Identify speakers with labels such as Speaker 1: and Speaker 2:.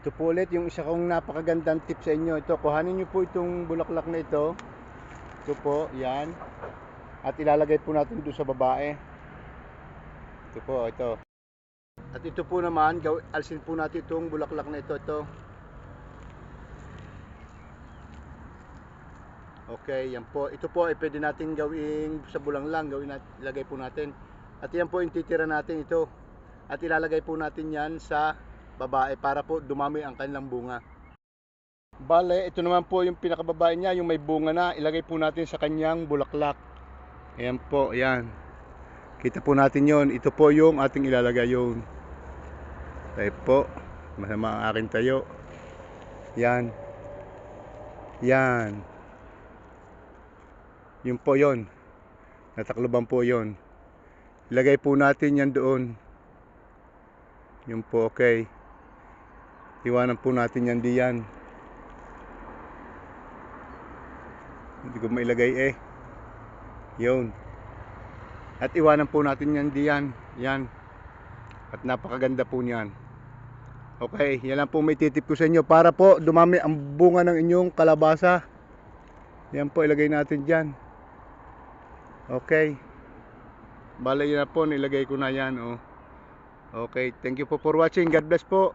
Speaker 1: Ito po ulit yung isa kong napakagandang tip sa inyo. Ito, kuhanin nyo po itong bulaklak na ito. Ito po, yan. At ilalagay po natin doon sa babae. Ito po, ito. At ito po naman, alsin po natin itong bulaklak na ito. Ito. Okay, yan po. Ito po ay pwede natin gawing sa bulang lang, gawin natin, ilagay po natin. At yan po yung titira natin ito. At ilalagay po natin yan sa babae para po dumami ang kanilang bunga. Bale, ito naman po yung pinakababae niya, yung may bunga na, ilagay po natin sa kanyang bulaklak. Ayan po, ayan. Kita po natin yon. Ito po yung ating ilalagay yun. Tayo po. Masama ang aking tayo. Yan. Yan. Yun po yon. Natakloban po yon. Ilagay po natin yan doon. Yun po, okay. Iwanan po natin yan diyan. Hindi ko mailagay eh. Yun. At iwanan po natin yan diyan. Yan. At napakaganda po niyan. Okay, yan lang po may titip ko sa inyo para po dumami ang bunga ng inyong kalabasa. Yan po ilagay natin diyan. Okay. Bala yan na po, nilagay ko na yan. Oh. Okay, thank you po for watching. God bless po.